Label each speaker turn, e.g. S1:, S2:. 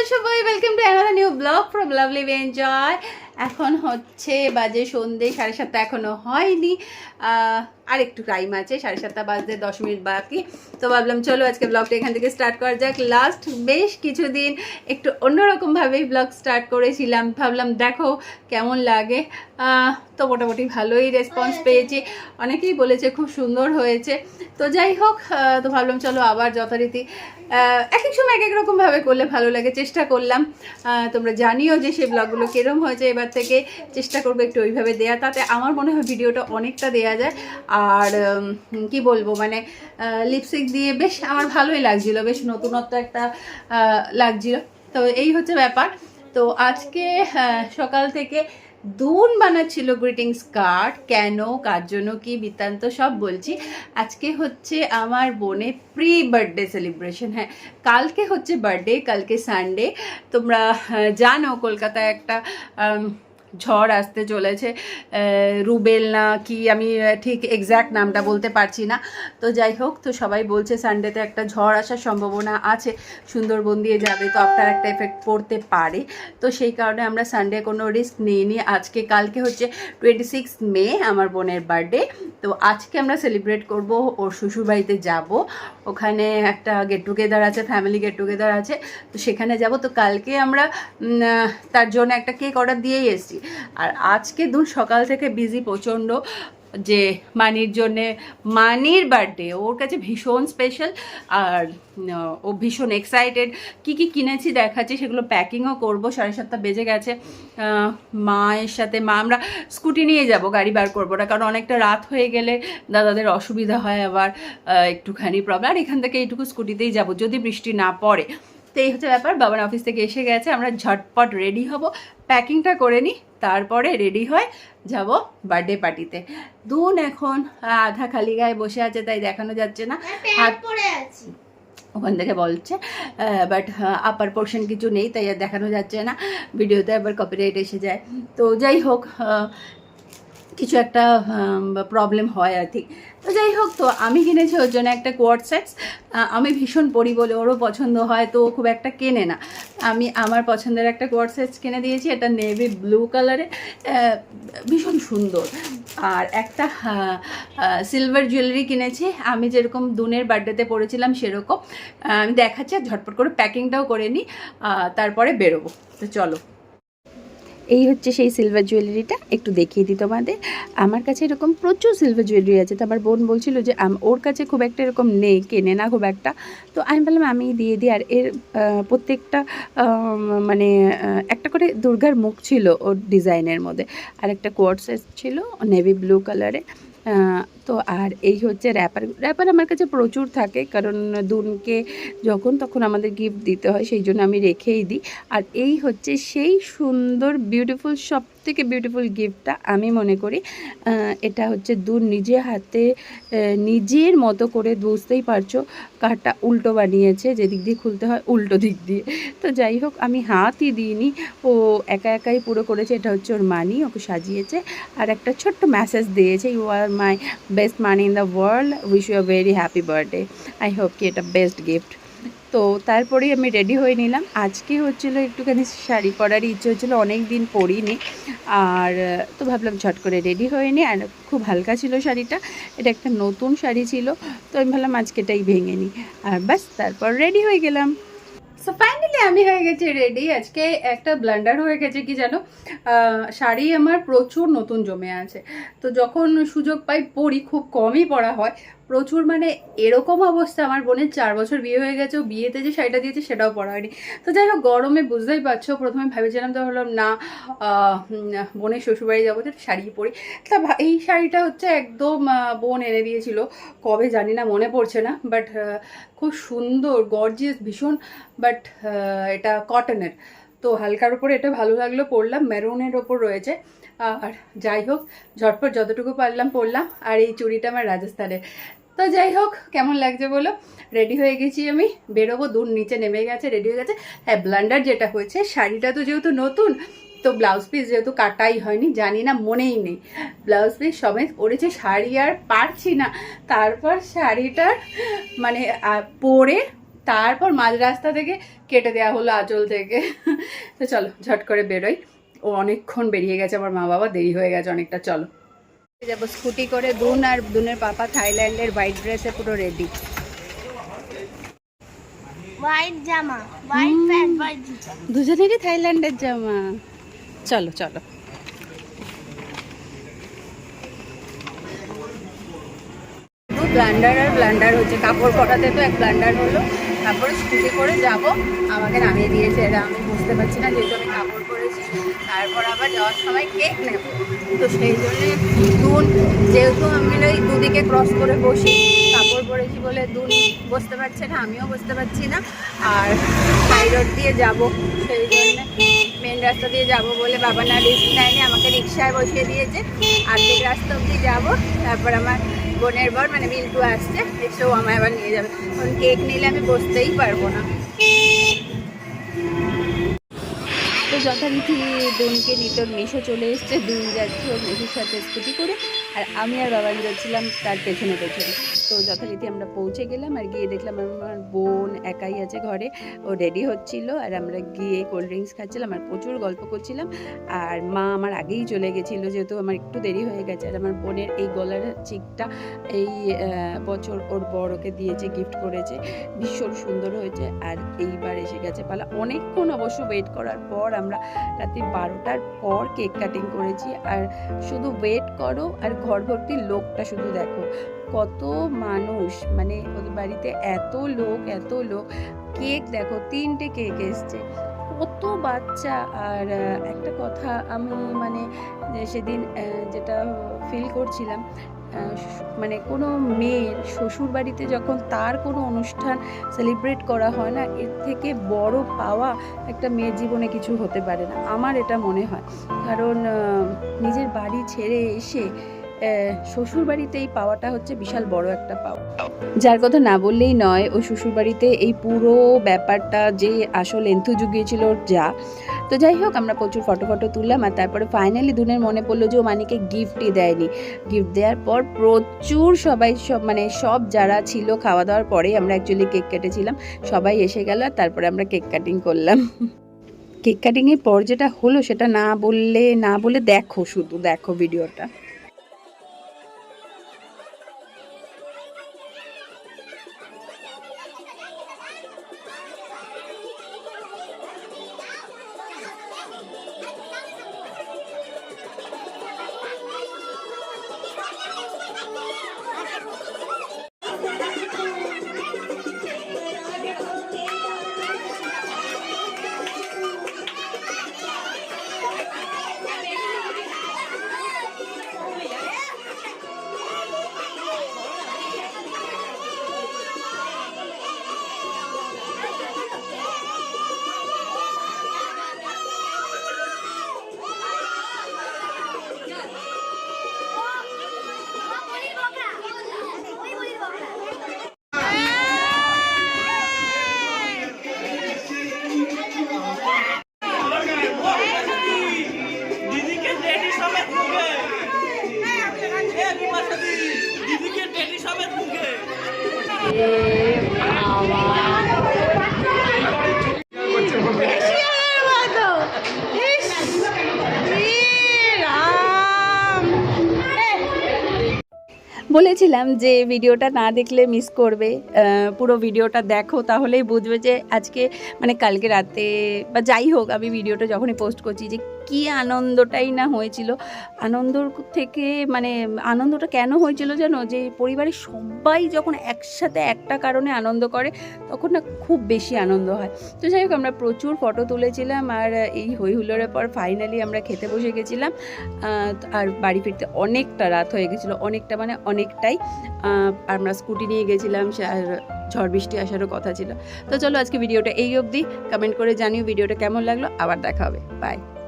S1: তোমরা সবাই welcome to another new blog from lovely enjoy এখন হচ্ছে বাজে সন্ধে, সাড়ে সাতটা এখনও হয়নি। আর একটু টাইম আছে সাড়ে সাতটা বাজতে দশ মিনিট বাকি। তো ভাবলাম চলো আজকে ব্লগটা এখান থেকে স্টার্ট করা যাক। লাস্ট বেশ কিছুদিন একটু অন্যরকমভাবেই ব্লগ স্টার্ট করেছিলাম। ভাবলাম দেখো কেমন লাগে। তো মোটামুটি ভালোই রেসপন্স পেয়েছি। অনেকেই বলেছে খুব সুন্দর হয়েছে। তো যাই হোক তো ভাবলাম চলো আবার যথারীতি এক এক সময় এক এক রকমভাবে করলে ভালো লাগে। চেষ্টা করলাম। তোমরা জানিও যে সেই ব্লগগুলো কীরম হয়েছে এবার থেকে। চেষ্টা করব একটু ওইভাবে দেয়া। তাতে আমার মনে হয় ভিডিওটা অনেকটা দেয়া যায়। আর কি বলব মানে লিপস্টিক দিয়ে বেশ আমার ভালোই লাগছিল বেশ নতুনত্ব একটা লাগছিল। তো এই হচ্ছে ব্যাপার। তো আজকে আহ, সকাল থেকে দুন বানাচ্ছিল গ্রিটিংস কার্ড কেন কার জন্য কি বৃত্তান্ত সব বলছি। আজকে হচ্ছে আমার বোনের প্রি বার্থডে সেলিব্রেশন হ্যাঁ কালকে হচ্ছে বার্থডে কালকে সানডে তোমরা জানো কলকাতায় একটা ঝড় আসতে চলেছে। রুবেল না কি, আমি ঠিক এক্স্যাক্ট নামটা বলতে পারছি না। তো যাই হোক, তো সবাই বলছে সানডেতে একটা ঝড় আসার সম্ভাবনা আছে। সুন্দরবন দিয়ে যাবে তো আপনার একটা এফেক্ট পড়তে পারে। তো সেই কারণে আমরা সানডে কোনো রিস্ক নিইনি। আজকে, কালকে হচ্ছে টোয়েন্টি সিক্স মে, আমার বোনের বার্থডে তো আজকে আমরা সেলিব্রেট করব, ওর শ্বশুরবাড়িতে যাব। ওখানে একটা গেট টুগেদার আছে ফ্যামিলি গেট টুগেদার আছে। তো সেখানে যাব। তো কালকে আমরা তার জন্য একটা কেক অর্ডার দিয়েই এসেছি। আর আজকে দূর সকাল থেকে বিজি প্রচণ্ড যে মানির জন্যে মানির বার্থডে ওর কাছে ভীষণ স্পেশাল আর ও ভীষণ এক্সাইটেড কি কি কিনেছি দেখাচ্ছি সেগুলো প্যাকিংও করব, সাড়ে সাতটা বেজে গেছে। মায়ের সাথে মা, আমরা স্কুটি নিয়ে যাব, গাড়ি বার করব না, কারণ অনেকটা রাত হয়ে গেলে দাদাদের অসুবিধা হয় আবার একটুখানি প্রবলেম আর এখান থেকে এইটুকু স্কুটিতেই যাব, যদি বৃষ্টি না পড়ে। তো এই হচ্ছে ব্যাপার বাবার অফিস থেকে এসে গেছে আমরা ঝটপট রেডি হব। প্যাকিংটা করে নিই তারপরে রেডি হয়ে যাব বার্থডে পার্টিতে দুন এখন আধা খালি গায়ে বসে আছে তাই দেখানো যাচ্ছে না। হাত
S2: পরে আছি।
S1: ওখান থেকে বলছে বাট আপার পোর্শন কিছু নেই তাই আর দেখানো যাচ্ছে না। ভিডিওতে আবার কপিরাইট এসে যায়। তো যাই হোক কিছু একটা প্রবলেম হয় আর কি তো যাই হোক, তো আমি কিনেছি ওর জন্য একটা সেটস আমি ভীষণ পড়ি বলে ওরও পছন্দ হয়, তো খুব একটা কেনে না। আমি আমার পছন্দের একটা কোয়ার্ড সেটস কিনে দিয়েছি, এটা নেভি ব্লু কালারে ভীষণ সুন্দর। আর একটা সিলভার জুয়েলারি কিনেছি। আমি যেরকম দুনের বার্থডেতে পড়েছিলাম সেরকম। আমি দেখাচ্ছি আর ঝটপট করে প্যাকিংটাও করে নিই। তারপরে বেরোবো। তো চলো। এই হচ্ছে সেই সিলভার জুয়েলারিটা একটু দেখিয়ে দিই তোমাদের। আমার কাছে এরকম প্রচুর সিলভার জুয়েলারি আছে। তো আমার বোন বলছিল যে ওর কাছে খুব একটা এরকম নেই, কেনে না খুব একটা। তো আমি বললাম, আমি দিয়ে দিই। আর এর প্রত্যেকটা মানে একটা করে দুর্গার মুখ ছিল ওর ডিজাইনের মধ্যে। আর একটা কোয়ার্টসেস ছিল নেভি ব্লু কালারে তো আর এই হচ্ছে র্যাপার র্যাপার আমার কাছে প্রচুর থাকে। কারণ দুনকে যখন তখন আমাদের গিফট দিতে হয়, সেই জন্য আমি রেখেই দিই। আর এই হচ্ছে সেই সুন্দর বিউটিফুল সব থেকে বিউটিফুল গিফটটা আমি মনে করি এটা হচ্ছে দূর নিজে হাতে নিজের মতো করে বুঝতেই পারছ কাঠটা উল্টো বানিয়েছে যেদিক দিয়ে খুলতে হয় উল্টো দিক দিয়ে। তো যাই হোক, আমি হাতই দিইনি, ও একা একাই পুরো করেছে, এটা হচ্ছে ওর মানি, ওকে সাজিয়েছে। আর একটা ছোট্ট মেসেজ দিয়েছে you are my best money in the world wish you very happy birthday I hope কি এটা বেস্ট গিফট তো তারপরেই আমি রেডি হয়ে নিলাম। আজকে হচ্ছিল একটুখানি শাড়ি পরারই ইচ্ছে হচ্ছিল অনেক দিন পরিনি। আর, তো ভাবলাম ঝট করে রেডি হয়ে নিই আর খুব হালকা ছিল শাড়িটা, এটা একটা নতুন শাড়ি ছিল, তো আমি ভাবলাম আজকে এটাই ভেঙে নিই আর ব্যাস, তারপর রেডি হয়ে গেলাম। সো ফাইনালি আমি হয়ে গেছি রেডি আজকে একটা ব্লান্ডার হয়ে গেছে, কি জানো? শাড়ি আমার প্রচুর নতুন জমে আছে। তো যখন সুযোগ পাই, পরি, খুব কমই পরা হয়। প্রচুর মানে এরকম অবস্থা। আমার বোনের চার বছর বিয়ে হয়ে গেছে, ও বিয়েতে যে শাড়িটা দিয়েছে সেটাও পরা হয়নি। তো যাই হোক, গরমে বুঝতেই পারছ, প্রথমে ভেবেছিলাম তো হলাম না বোনের শ্বশুরবাড়ি যাব তো শাড়ি পরি। তা এই শাড়িটা হচ্ছে একদম বোন এনে দিয়েছিল। কবে জানি না, মনে পড়ছে না বাট খুব সুন্দর গর্জিয়াস ভীষণ বাট এটা কটনের তো হালকার ওপরে এটা ভালো লাগল, পরলাম, মেরুনের ওপর রয়েছে। আর যাই হোক, ঝটপট যতটুকু পারলাম পরলাম, আর এই চুড়িটা আমার রাজস্থানের। তো যাই হোক, কেমন লাগছে বলো? রেডি হয়ে গেছি আমি। বেরোবো, দূর, নিচে নেমে গেছে রেডি হয়ে গেছে। হ্যাঁ ব্লান্ডার যেটা হয়েছে, শাড়িটা তো যেহেতু নতুন, তো ব্লাউজ পিস যেহেতু কাটাই হয়নি, জানি না, মনেই নেই। ব্লাউজ পিস সমেত করেছে শাড়ি আর পারছি না। তারপর শাড়িটার মানে পরে তারপর মাঝ রাস্তা থেকে কেটে দেওয়া হলো আঁচল থেকে। তো চলো, ঝট করে বেরোই। ও অনেকক্ষণ বেরিয়ে গেছে, আমার মা বাবা দেরি হয়ে গেছে অনেকটা, চলো। যাব স্কুটি করে দুন আর দুনের পাপা থাইল্যান্ডের হোয়াইট ড্রেসে পুরো রেডি
S2: হোয়াইট জামা হোয়াইট প্যান্ট হোয়াইট জুতো।
S1: দুজনেরই থাইল্যান্ডের জামা। চলো চলো। ব্লান্ডার আর ব্লান্ডার হচ্ছে কাপড় পরাতে তো এক ব্লান্ডার হলো। তারপরে স্কুটি করে যাব। আমাকে নামিয়ে দিয়েছে এটা আমি বুঝতে পারছি না যেহেতু আমি কাপড় পরেছি। তারপর আবার যাওয়ার সময় কেক নেব। তো সেই জন্যে দুন, যেহেতু আমি ওই দুদিকে ক্রস করে বসি, কাপড় পরেছি বলে দুন বসতে পারছে না, আমিও বসতে পারছি না। আর হাই রোড দিয়ে যাব, সেই জন্যে মেন রাস্তা দিয়ে যাব বলে বাবা না রিস্ক নেয়নি, আমাকে রিক্সায় বসিয়ে দিয়েছে। আর্ধেক রাস্তা অবধি যাব, তারপর আমার বোনের বর মানে মিল্টু আসছে এসেও আমায় আবার নিয়ে যাবে। কারণ কেক নিলে আমি বসতেই পারব না। তো যথারীতি দুনকে নিতে ওর মেশো চলে এসছে, দুন যাচ্ছে মেশোর সাথে স্কুটি করে, আর আমি আর বাবান যাচ্ছিলাম তার পেছনে পেছনে। তো যথারীতি আমরা পৌঁছে গেলাম আর গিয়ে দেখলাম আমার বোন একাই আছে ঘরে। ও রেডি হচ্ছিল আর আমরা গিয়ে কোল্ড ড্রিঙ্কস খাচ্ছিলাম আর প্রচুর গল্প করছিলাম। আর মা আমার আগেই চলে গেছিল যেহেতু আমার একটু দেরি হয়ে গেছে আর আমার বোনের এই গলার চিকটা এই বছর ওর বড় ওকে দিয়েছে গিফট করেছে। ভীষণ সুন্দর হয়েছে আর এইবার এসে গেছে পালা। অনেকক্ষণ অবশ্য ওয়েট করার পর আমরা রাত্রি বারোটার পর কেক কাটিং করেছি। আর শুধু ওয়েট করো আর ঘর ভর্তি লোকটা শুধু দেখো। কত মানুষ মানে ওদের বাড়িতে এত লোক এত লোক। কেক দেখো, তিনটে কেক এসছে। কত বাচ্চা। আর একটা কথা আমি মানে সেদিন যেটা ফিল করছিলাম মানে কোনো মেয়ের শ্বশুর বাড়িতে যখন তার কোনো অনুষ্ঠান সেলিব্রেট করা হয় না, এর থেকে বড় পাওয়া একটা মেয়ের জীবনে কিছু হতে পারে না। আমার এটা মনে হয়। কারণ নিজের বাড়ি ছেড়ে এসে শ্বশুর বাড়িতে এই পাওয়াটা হচ্ছে বিশাল বড় একটা পাওয়া। যার কথা না বললেই নয় ওই শ্বশুর বাড়িতে এই পুরো ব্যাপারটা যে আসল এন্থু জুগিয়েছিল যা। তো যাই হোক, আমরা প্রচুর ফটো ফটো তুললাম আর তারপরে ফাইনালি দুনের মনে পড়ল যে ও মানিকে গিফটই দেয়নি। গিফট দেওয়ার পর প্রচুর সবাই সব মানে সব যারা ছিল খাওয়া দাওয়ার পরেই আমরা অ্যাকচুয়ালি কেক কেটেছিলাম। সবাই এসে গেল আর তারপরে আমরা কেক কাটিং করলাম। কেক কাটিংয়ের পর যেটা হলো সেটা না বললে না বলে দেখো শুধু, দেখো ভিডিওটা বলেছিলাম যে ভিডিওটা না দেখলে মিস করবে। পুরো ভিডিওটা দেখো, তাহলেই বুঝবে যে আজকে মানে কালকে রাতে বা যাই হোক আমি ভিডিওটা যখনই পোস্ট করছি যে কি আনন্দটাই না হয়েছিল। আনন্দর থেকে মানে আনন্দটা কেন হয়েছিল জানো? যে পরিবারের সবাই যখন একসাথে একটা কারণে আনন্দ করে, তখন না খুব বেশি আনন্দ হয়। তো যাই হোক, আমরা প্রচুর ফটো তুলেছিলাম আর এই হই হুল্লোড়ের পর ফাইনালি আমরা খেতে বসে গেছিলাম। আর বাড়ি ফিরতে অনেকটা রাত হয়ে গেছিল, অনেকটা মানে অনেকটাই। আমরা স্কুটি নিয়ে গেছিলাম ঝড় বৃষ্টি আসারও কথা ছিল। তো চলো আজকে ভিডিওটা এই অবধি। কমেন্ট করে জানিও ভিডিওটা কেমন লাগল। আবার দেখা হবে। বাই